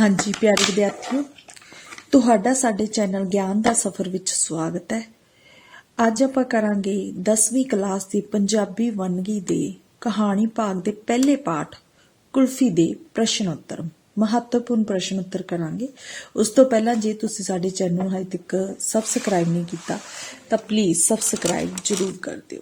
ਹਾਂਜੀ, ਪਿਆਰੇ ਵਿਦਿਆਰਥੀਓ, ਤੁਹਾਡਾ ਸਾਡੇ ਚੈਨਲ ਗਿਆਨ ਦਾ ਸਫ਼ਰ ਵਿੱਚ ਸਵਾਗਤ ਹੈ। ਅੱਜ ਆਪਾਂ ਕਰਾਂਗੇ 10ਵੀਂ ਕਲਾਸ ਦੀ ਪੰਜਾਬੀ ਵੰਨਗੀ ਦੇ ਕਹਾਣੀ ਭਾਗ ਦੇ ਪਹਿਲੇ ਪਾਠ, ਕੁਲਫੀ ਦੇ ਪ੍ਰਸ਼ਨ ਉੱਤਰ ਮਹੱਤਵਪੂਰਨ ਪ੍ਰਸ਼ਨ ਉੱਤਰ ਕਰਾਂਗੇ। ਉਸ ਤੋਂ ਪਹਿਲਾਂ ਜੇ ਤੁਸੀਂ ਸਾਡੇ ਚੈਨਲ ਨੂੰ ਹਜੇ ਤੱਕ ਸਬਸਕ੍ਰਾਈਬ ਨਹੀਂ ਕੀਤਾ, ਤਾਂ ਪਲੀਜ਼ ਸਬਸਕ੍ਰਾਈਬ ਜ਼ਰੂਰ ਕਰ ਦਿਓ।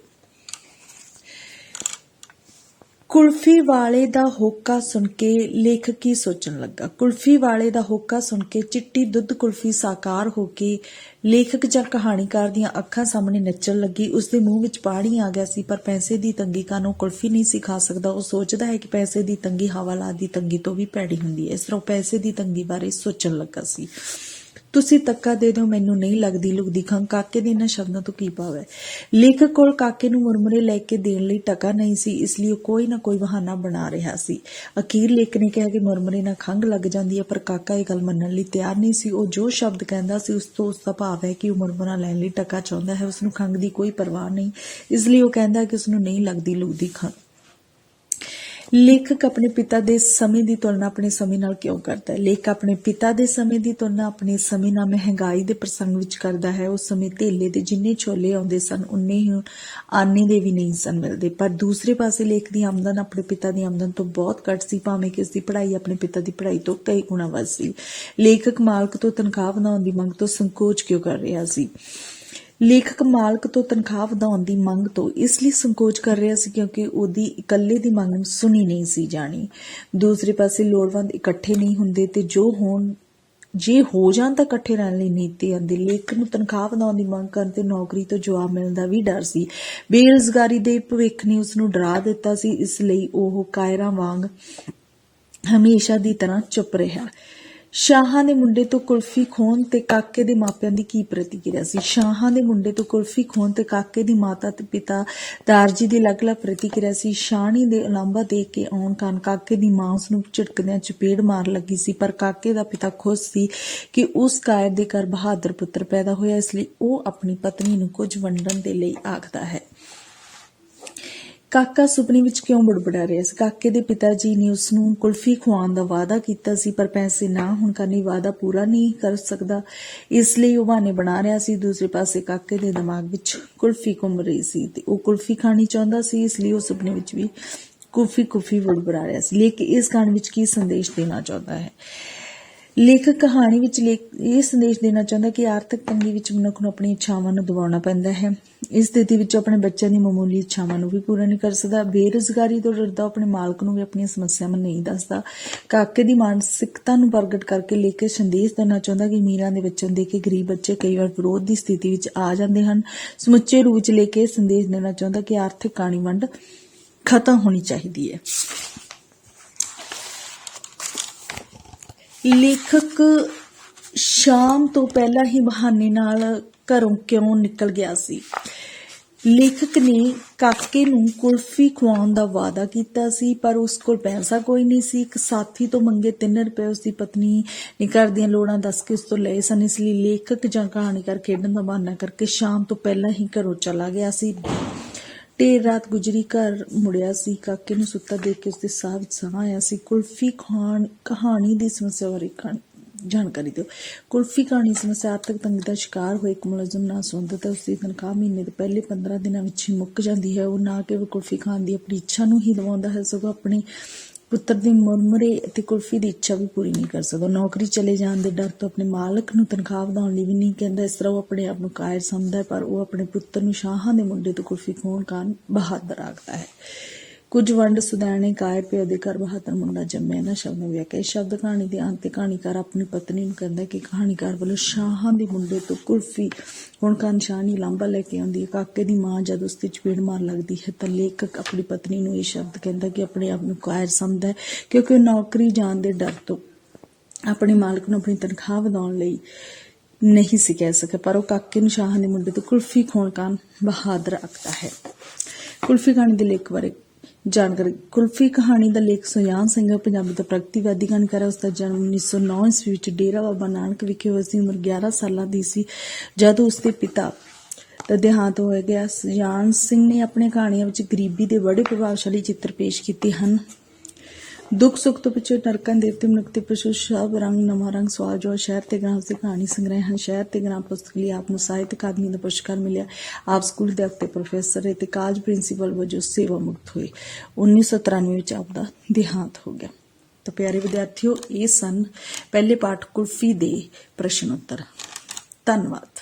ਕੁਲਫੀ ਵਾਲੇ ਦਾ ਹੋਕਾ ਸੁਣ ਕੇ ਲੇਖਕ ਕੀ ਸੋਚਣ ਲੱਗਾ? ਕੁਲਫੀ ਵਾਲੇ ਦਾ ਹੋਕਾ ਸੁਣ ਕੇ ਚਿੱਟੀ ਦੁੱਧ ਕੁਲਫੀ ਸਾਕਾਰ ਹੋ ਕੇ ਲੇਖਕ ਜਾਂ ਕਹਾਣੀਕਾਰ ਦੀਆਂ ਅੱਖਾਂ ਸਾਹਮਣੇ ਨੱਚਣ ਲੱਗੀ। ਉਸ ਦੇ ਮੂੰਹ ਵਿੱਚ ਪਾਣੀ ਆ ਗਿਆ ਸੀ, ਪਰ ਪੈਸੇ ਦੀ ਤੰਗੀ ਕਾਰਨ ਕੁਲਫੀ ਨਹੀਂ ਸਿਖਾ ਸਕਦਾ। ਉਹ ਸੋਚਦਾ ਹੈ ਕਿ ਪੈਸੇ ਦੀ ਤੰਗੀ ਹਵਾਲਾਤ ਦੀ ਤੰਗੀ ਤੋਂ ਵੀ ਭੈੜੀ ਹੁੰਦੀ ਹੈ। ਇਸ ਤਰ੍ਹਾਂ ਪੈਸੇ ਦੀ ਤੰਗੀ ਬਾਰੇ ਸੋਚਣ ਲੱਗਾ ਸੀ। ਤੁਸੀਂ ਤੱਕਾ ਦੇ ਦਿਓ, ਮੈਨੂੰ ਨਹੀਂ ਲੱਗਦੀ ਲੁਕਦੀ ਖੰਗ ਕਾਕੇ ਦੇ ਇਹਨਾਂ ਸ਼ਬਦਾਂ ਤੋਂ ਕੀ ਭਾਵ ਹੈ? ਲੇਖਕ ਕੋਲ ਕਾਕੇ ਨੂੰ ਮੁਰਮੁਰੇ ਲੈ ਕੇ ਦੇਣ ਲਈ ਟਕਾ ਨਹੀਂ ਸੀ, ਇਸ ਲਈ ਉਹ ਕੋਈ ਨਾ ਕੋਈ ਬਹਾਨਾ ਬਣਾ ਰਿਹਾ ਸੀ। ਅਖੀਰ ਲੇਖਕ ਨੇ ਕਿਹਾ ਕਿ ਮੁਰਮਰੇ ਨਾਲ ਖੰਗ ਲੱਗ ਜਾਂਦੀ ਹੈ, ਪਰ ਕਾਕਾ ਇਹ ਗੱਲ ਮੰਨਣ ਲਈ ਤਿਆਰ ਨਹੀਂ ਸੀ। ਉਹ ਜੋ ਸ਼ਬਦ ਕਹਿੰਦਾ ਸੀ, ਉਸ ਤੋਂ ਉਸ ਦਾ ਭਾਵ ਹੈ ਕਿ ਉਹ ਮੁਰਮੁਰਾ ਲੈਣ ਲਈ ਟਕਾ ਚਾਹੁੰਦਾ ਹੈ ਉਸ ਨੂੰ ਖੰਗ ਦੀ ਕੋਈ ਪਰਵਾਹ ਨਹੀਂ। ਇਸ ਲਈ ਉਹ ਕਹਿੰਦਾ ਕਿ ਉਸ ਨੂੰ ਨਹੀਂ ਲੱਗਦੀ ਲੁਕਦੀ ਖੰਗ ਲੇਖਕ ਆਪਣੇ ਪਿਤਾ ਦੇ ਸਮੇਂ ਦੀ ਤੁਲਨਾ ਆਪਣੇ ਸਮੇਂ ਨਾਲ ਕਿਉਂ ਕਰਦਾ ਹੈ? ਲੇਖਕ ਆਪਣੇ ਪਿਤਾ ਦੇ ਸਮੇਂ ਦੀ ਤੁਲਨਾ ਆਪਣੇ ਸਮੇਂ ਨਾਲ ਮਹਿੰਗਾਈ ਦੇ ਪ੍ਰਸੰਗ ਵਿੱਚ ਕਰਦਾ ਹੈ। ਉਸ ਸਮੇਂ ਧੇਲੇ ਦੇ ਜਿੰਨੇ ਛੋਲੇ ਆਉਂਦੇ ਸਨ, ਉਨੇ ਹੀ ਆਨੇ ਦੇ ਵੀ ਨਹੀਂ ਸਨ ਮਿਲਦੇ। ਪਰ ਦੂਸਰੇ ਪਾਸੇ ਲੇਖ ਦੀ ਆਮਦਨ ਆਪਣੇ ਪਿਤਾ ਦੀ ਆਮਦਨ ਤੋਂ ਬਹੁਤ ਘੱਟ ਸੀ, ਭਾਵੇਂ ਕਿ ਉਸ ਦੀ ਪੜ੍ਹਾਈ ਆਪਣੇ ਪਿਤਾ ਦੀ ਪੜ੍ਹਾਈ ਤੋਂ ਕਈ ਗੁਣਾ ਵੱਧ ਸੀ। ਲੇਖਕ ਮਾਲਕ ਤੋਂ ਤਨਖਾਹ ਵਧਾਉਣ ਦੀ ਮੰਗ ਤੋਂ ਸੰਕੋਚ ਕਿਉਂ ਕਰ ਰਿਹਾ ਸੀ? ਲੇਖਕ ਮਾਲਕ ਤੋਂ ਤਨਖਾਹ ਵਧਾਉਣ ਦੀ ਮੰਗ ਤੋਂ ਇਸ ਲਈ ਸੰਕੋਚ ਕਰ ਰਿਹਾ ਸੀ ਕਿਉਂਕਿ ਉਹਦੀ ਇਕੱਲੇ ਦੀ ਮੰਗ ਸੁਣੀ ਨਹੀਂ ਸੀ ਜਾਣੀ। ਦੂਸਰੇ ਪਾਸੇ ਲੋੜਵੰਦ ਇਕੱਠੇ ਨਹੀਂ ਹੁੰਦੇ ਤੇ ਜੋ ਹੋਣ, ਜੇ ਹੋ ਜਾਣ ਤਾਂ ਇਕੱਠੇ ਰਹਿਣ ਲਈ ਨੀਤੀ ਆਂਦੀ ਲੇਖਕ ਨੂੰ ਤਨਖਾਹ ਵਧਾਉਣ ਦੀ ਮੰਗ ਕਰਨ ਤੇ ਨੌਕਰੀ ਤੋਂ ਜਵਾਬ ਮਿਲਣ ਦਾ ਵੀ ਡਰ ਸੀ। ਬੇਰੁਜ਼ਗਾਰੀ ਦੇ ਭਵਿੱਖ ਨੇ ਉਸ ਨੂੰ ਡਰਾ ਦਿੱਤਾ ਸੀ, ਇਸ ਲਈ ਉਹ ਕਾਇਰਾਂ ਵਾਂਗ ਹਮੇਸ਼ਾ ਦੀ ਤਰ੍ਹਾਂ ਚੁੱਪ ਰਿਹਾ। ਸ਼ਾਹਾਂ ਦੇ ਮੁੰਡੇ ਤੋਂ ਕੁਲਫੀ ਖੋਣ ਤੇ ਕਾਕੇ ਦੇ ਮਾਪਿਆਂ ਦੀ ਕੀ ਪ੍ਰਤੀਕਿਰਿਆ ਸੀ? ਸ਼ਾਹਾਂ ਦੇ ਮੁੰਡੇ ਤੋਂ ਕੁਲਫੀ ਖੋਣ ਤੇ ਕਾਕੇ ਦੀ ਮਾਤਾ ਤੇ ਪਿਤਾ ਦਾਰਜੀ ਦੀ ਅਲੱਗ-ਅਲੱਗ ਪ੍ਰਤੀਕਿਰਿਆ ਸੀ। ਸ਼ਾਹਣੀ ਦੇ ਉਲਾਂਭਾ ਦੇਖ ਕੇ ਆਉਣ ਕਾਰਨ ਕਾਕੇ ਦੀ ਮਾਂ ਉਸ ਨੂੰ ਝਟਕਦਿਆਂ ਚਪੇੜ ਮਾਰ ਲੱਗੀ ਸੀ, ਪਰ ਕਾਕੇ ਦਾ ਪਿਤਾ ਖੁਸ਼ ਸੀ ਕਿ ਉਸ ਕਾਇਰ ਦੇ ਘਰ ਬਹਾਦਰ ਪੁੱਤਰ ਪੈਦਾ ਹੋਇਆ, ਇਸ ਲਈ ਉਹ ਆਪਣੀ ਪਤਨੀ ਨੂੰ ਕੁਝ ਵੰਡਣ ਦੇ ਲਈ ਆਖਦਾ ਹੈ। ਕਾਕਾ ਸੁਪਨੇ ਵਿੱਚ ਕਿਉਂ ਬੜਬੜਾ ਰਿਹਾ ਸੀ? ਕਾਕੇ ਦੇ ਪਿਤਾ ਜੀ ਨੇ ਉਸ ਨੂੰ ਕੁਲਫੀ ਖਵਾਉਣ ਦਾ ਵਾਅਦਾ ਕੀਤਾ ਸੀ, ਪਰ ਪੈਸੇ ਨਾ ਹੋਣ ਕਾਰਨ ਵਾਅਦਾ ਪੂਰਾ ਨਹੀਂ ਕਰ ਸਕਦਾ। ਇਸ ਲਈ ਉਹ ਬਹਾਨੇ ਬਣਾ ਰਿਹਾ ਸੀ, ਦੂਸਰੇ ਪਾਸੇ ਕਾਕੇ ਦੇ ਦਿਮਾਗ ਵਿੱਚ ਕੁਲਫੀ ਘੁੰਮ ਰਹੀ ਸੀ ਤੇ ਉਹ ਕੁਲਫੀ ਖਾਣੀ ਚਾਹੁੰਦਾ ਸੀ, ਇਸ ਲਈ ਉਹ ਸੁਪਨੇ ਵਿੱਚ ਵੀ ਕੁਫੀ ਕੁਫੀ ਬੜਬੜਾ ਰਿਹਾ ਸੀ। ਲੇਕਿਨ ਇਸ ਗਾਣ ਵਿੱਚ ਕੀ ਸੰਦੇਸ਼ ਦੇਣਾ ਚਾਹੁੰਦਾ ਹੈ? ਲੇਖਕ ਕਹਾਣੀ ਵਿੱਚ ਲੇਖ ਇਹ ਸੰਦੇਸ਼ ਦੇਣਾ ਚਾਹੁੰਦਾ ਕਿ ਆਰਥਿਕ ਤੰਗੀ ਵਿੱਚ ਮਨੁੱਖ ਨੂੰ ਆਪਣੀ ਇੱਛਾਵਾਂ ਨੂੰ ਦਬਾਉਣਾ ਪੈਂਦਾ ਹੈ। ਇਸ ਸਥਿਤੀ ਵਿੱਚ ਆਪਣੇ ਬੱਚਿਆਂ ਦੀ ਮਾਮੂਲੀ ਇੱਛਾਵਾਂ ਨੂੰ ਵੀ ਪੂਰਾ ਨਹੀਂ ਕਰ ਸਕਦਾ। ਬੇਰੁਜ਼ਗਾਰੀ ਤੋਂ ਡਰਦਾ, ਆਪਣੇ ਮਾਲਕ ਨੂੰ ਵੀ ਆਪਣੀਆਂ ਸਮੱਸਿਆਵਾਂ ਨਹੀਂ ਦੱਸਦਾ। ਕਾਕੇ ਦੀ ਮਾਨਸਿਕਤਾ ਨੂੰ ਪ੍ਰਗਟ ਕਰਕੇ ਲੇਖਕ ਸੰਦੇਸ਼ ਦੇਣਾ ਚਾਹੁੰਦਾ ਕਿ ਮੀਰਾਂ ਦੇ ਬੱਚਿਆਂ ਨੂੰ ਦੇਖ ਕੇ ਗਰੀਬ ਬੱਚੇ ਕਈ ਵਾਰ ਵਿਰੋਧ ਦੀ ਸਥਿਤੀ ਵਿੱਚ ਆ ਜਾਂਦੇ ਹਨ। ਸਮੁੱਚੇ ਰੂਪ ਵਿੱਚ ਲੈ ਕੇ ਸੰਦੇਸ਼ ਦੇਣਾ ਚਾਹੁੰਦਾ ਕਿ ਆਰਥਿਕ ਕਾਣੀ ਵੰਡ ਖਤਮ ਹੋਣੀ ਚਾਹੀਦੀ ਹੈ। ਲੇਖਕ ਸ਼ਾਮ ਤੋਂ ਪਹਿਲਾਂ ਹੀ ਬਹਾਨੇ ਨਾਲ ਘਰੋਂ ਕਿਉਂ ਨਿਕਲ ਗਿਆ ਸੀ? ਲੇਖਕ ਨੇ ਕਾਕੇ ਨੂੰ ਕੁਲਫੀ ਖਵਾਉਣ ਦਾ ਵਾਅਦਾ ਕੀਤਾ ਸੀ, ਪਰ ਉਸ ਕੋਲ ਪੈਸਾ ਕੋਈ ਨਹੀਂ ਸੀ। ਇੱਕ ਸਾਥੀ ਤੋਂ ਮੰਗੇ 3 ਰੁਪਏ ਉਸ ਦੀ ਪਤਨੀ ਨੇ ਘਰ ਦੀਆਂ ਲੋੜਾਂ ਦੱਸ ਕੇ ਉਸ ਤੋਂ ਲਏ ਸਨ। ਇਸ ਲਈ ਲੇਖਕ ਜਾਂ ਕਹਾਣੀਕਾਰ ਖੇਡਣ ਦਾ ਬਹਾਨਾ ਕਰਕੇ ਸ਼ਾਮ ਤੋਂ ਪਹਿਲਾਂ ਹੀ ਘਰੋਂ ਚਲਾ ਗਿਆ ਸੀ। ਢੇਰ ਰਾਤ ਗੁਜਰੀ, ਘਰ ਮੁੜਿਆ ਸੀ। ਕਾਕੇ ਨੂੰ ਸੁੱਤਾ ਦੇਖ ਕੇ ਉਸਦੇ ਸਾਹ ਵਿੱਚ ਸਾਹ ਆਇਆ ਸੀ। ਕੁਲਫੀ ਖਾਨ ਕਹਾਣੀ ਦੀ ਸਮੱਸਿਆ ਬਾਰੇ ਜਾਣਕਾਰੀ ਦਿਓ। ਕੁਲਫੀ ਕਹਾਣੀ ਸਮੱਸਿਆ ਆਰਥਿਕ ਤੰਗੀ ਦਾ ਸ਼ਿਕਾਰ ਹੋਏ, ਇੱਕ ਮੁਲਾਜ਼ਮ ਨਾਲ ਸੰਬੰਧਿਤ ਹੈ ਉਸ ਦੀ ਤਨਖਾਹ ਮਹੀਨੇ ਦੇ ਪਹਿਲੇ 15 ਦਿਨਾਂ ਵਿੱਚ ਹੀ ਮੁੱਕ ਜਾਂਦੀ ਹੈ। ਉਹ ਨਾ ਕੇਵਲ ਕੁਲਫੀ ਖਾਣ ਦੀ ਆਪਣੀ ਇੱਛਾ ਨੂੰ ਹੀ ਦਵਾਉਂਦਾ ਹੈ, ਸਗੋਂ ਆਪਣੇ ਪੁੱਤਰ ਦੀ ਮੁਰਮਰੇ ਅਤੇ ਕੁਲਫੀ ਦੀ ਇੱਛਾ ਵੀ ਪੂਰੀ ਨਹੀਂ ਕਰ ਸਕਦਾ। ਨੌਕਰੀ ਚਲੇ ਜਾਣ ਦੇ ਡਰ ਤੋਂ ਆਪਣੇ ਮਾਲਕ ਨੂੰ ਤਨਖਾਹ ਵਧਾਉਣ ਲਈ ਵੀ ਨਹੀਂ ਕਹਿੰਦਾ। ਇਸ ਤਰ੍ਹਾਂ ਉਹ ਆਪਣੇ ਆਪ ਨੂੰ ਕਾਇਰ ਸਮਝਦਾ ਹੈ, ਪਰ ਉਹ ਆਪਣੇ ਪੁੱਤਰ ਨੂੰ ਸ਼ਾਹਾਂ ਦੇ ਮੁੰਡੇ ਤੋਂ ਕੁਲਫੀ ਖੋਣ ਕਾਰਨ ਬਹਾਦਰ ਆਖਦਾ ਹੈ। ਕੁਝ ਵੰਡ ਸੁਦਾਣੇ ਕਾਇਰ ਪਿਓ ਦੇ ਘਰ ਬਹਾਦਰ ਮੁੰਡਾ ਜੰਮਿਆ ਨਾ ਸ਼ਬਦ ਨੂੰ ਵਿਆਖਿਆ। ਇਸ ਸ਼ਬਦ ਕਹਾਣੀ ਦੇ ਅੰਤ ਤੇ ਕਹਾਣੀਕਾਰ ਆਪਣੀ ਪਤਨੀ ਨੂੰ ਕਹਿੰਦਾ ਕਿ ਕਹਾਣੀਕਾਰ ਵੱਲੋਂ ਸ਼ਾਹਾਂ ਦੇ ਮੁੰਡੇ ਤੋਂ ਕੁਲਫੀ, ਹੁਣ ਕਾਨ ਸ਼ਾਨੀ ਲਾਂਬਾ ਲੈ ਕੇ ਆਉਂਦੀ ਹੈ। ਕਾਕੇ ਦੀ ਮਾਂ ਜਦ ਉਸ ਤੇ ਚਪੇੜ ਮਾਰ ਲੱਗਦੀ ਹੈ ਤਾਂ ਲੇਖਕ ਆਪਣੀ ਪਤਨੀ ਨੂੰ ਇਹ ਸ਼ਬਦ ਕਹਿੰਦਾ ਕਿ ਆਪਣੇ ਆਪ ਨੂੰ ਕਾਇਰ ਸਮਝਦਾ ਹੈ ਕਿਉਂਕਿ ਉਹ ਨੌਕਰੀ ਜਾਣ ਦੇ ਡਰ ਤੋਂ ਆਪਣੇ ਮਾਲਕ ਨੂੰ ਆਪਣੀ ਤਨਖਾਹ ਵਧਾਉਣ ਲਈ ਨਹੀਂ ਸੀ ਕਹਿ ਸਕਿਆ, ਪਰ ਉਹ ਕਾਕੇ ਨੂੰ ਸ਼ਾਹਾਂ ਦੇ ਮੁੰਡੇ ਤੋਂ ਕੁਲਫੀ ਖੋਣ ਕਾਰਨ ਬਹਾਦਰ ਆਖਦਾ ਹੈ। ਕੁਲਫੀ ਕਹਾਣੀ ਦੇ ਲੇਖ ਬਾਰੇ ਜਾਣਕਾਰੀ। ਕੁਲਫੀ ਕਹਾਣੀ ਦਾ ਲੇਖ ਸੁਜਾਨ ਸਿੰਘ, ਪੰਜਾਬੀ ਦਾ ਪ੍ਰਗਤੀਵਾਦੀ ਕਹਾਣੀਕਾਰ ਹੈ। ਉਸ ਦਾ ਜਨਮ 1909 ਈਸਵੀ ਵਿੱਚ ਡੇਰਾ ਬਾਬਾ ਨਾਨਕ ਵਿਖੇ ਹੋਇਆ ਸੀ। ਉਮਰ 11 ਸਾਲਾਂ ਦੀ ਸੀ। ਜਦ ਉਸ ਦੇ ਪਿਤਾ ਦਾ ਦੇਹਾਂਤ ਹੋ ਗਿਆ, ਸੁਜਾਨ ਸਿੰਘ ਨੇ ਆਪਣੀਆਂ ਕਹਾਣੀਆਂ ਵਿੱਚ ਗਰੀਬੀ ਦੇ ਬੜੇ ਪ੍ਰਭਾਵਸ਼ਾਲੀ ਚਿੱਤਰ ਪੇਸ਼ ਕੀਤੇ ਹਨ। ਦੁੱਖ ਸੁੱਖ ਤੋਂ ਪਿੱਛੇ ਨਰਕਾਂ ਦੇਵਤੇ ਮਨੁੱਖਤੇ ਪਸ਼ੂ ਸ਼ਬ ਰੰਗ ਨਵਾਂ ਰੰਗ ਸਵਾਲ ਜੋ ਸ਼ਹਿਰ ਤੇ ਗ੍ਰਾਮ ਦੀ ਕਹਾਣੀ ਸੰਗ੍ਰਹਿ ਹਨ ਸ਼ਹਿਰ ਤੇ ਗ੍ਰਾਮ ਪੁਸਤਕ ਲਈ ਆਪ ਨੂੰ ਸਾਹਿਤ ਅਕਾਦਮੀ ਦਾ ਪੁਰਸਕਾਰ ਮਿਲਿਆ ਆਪ ਸਕੂਲ ਦੇ ਅਗਤੇ ਪ੍ਰੋਫੈਸਰ ਅਤੇ ਕਾਲਜ ਪ੍ਰਿੰਸੀਪਲ ਵਜੋਂ ਸੇਵਾ ਮੁਕਤ ਹੋਏ 1993 ਵਿੱਚ ਆਪ ਦਾ ਦੇਹਾਂਤ ਹੋ ਗਿਆ ਤਾਂ ਪਿਆਰੇ ਵਿਦਿਆਰਥੀਓ ਇਹ ਸਨ ਪਹਿਲੇ ਪਾਠ ਕੁਲਫੀ ਦੇ ਪ੍ਰਸ਼ਨ ਉੱਤਰ ਧੰਨਵਾਦ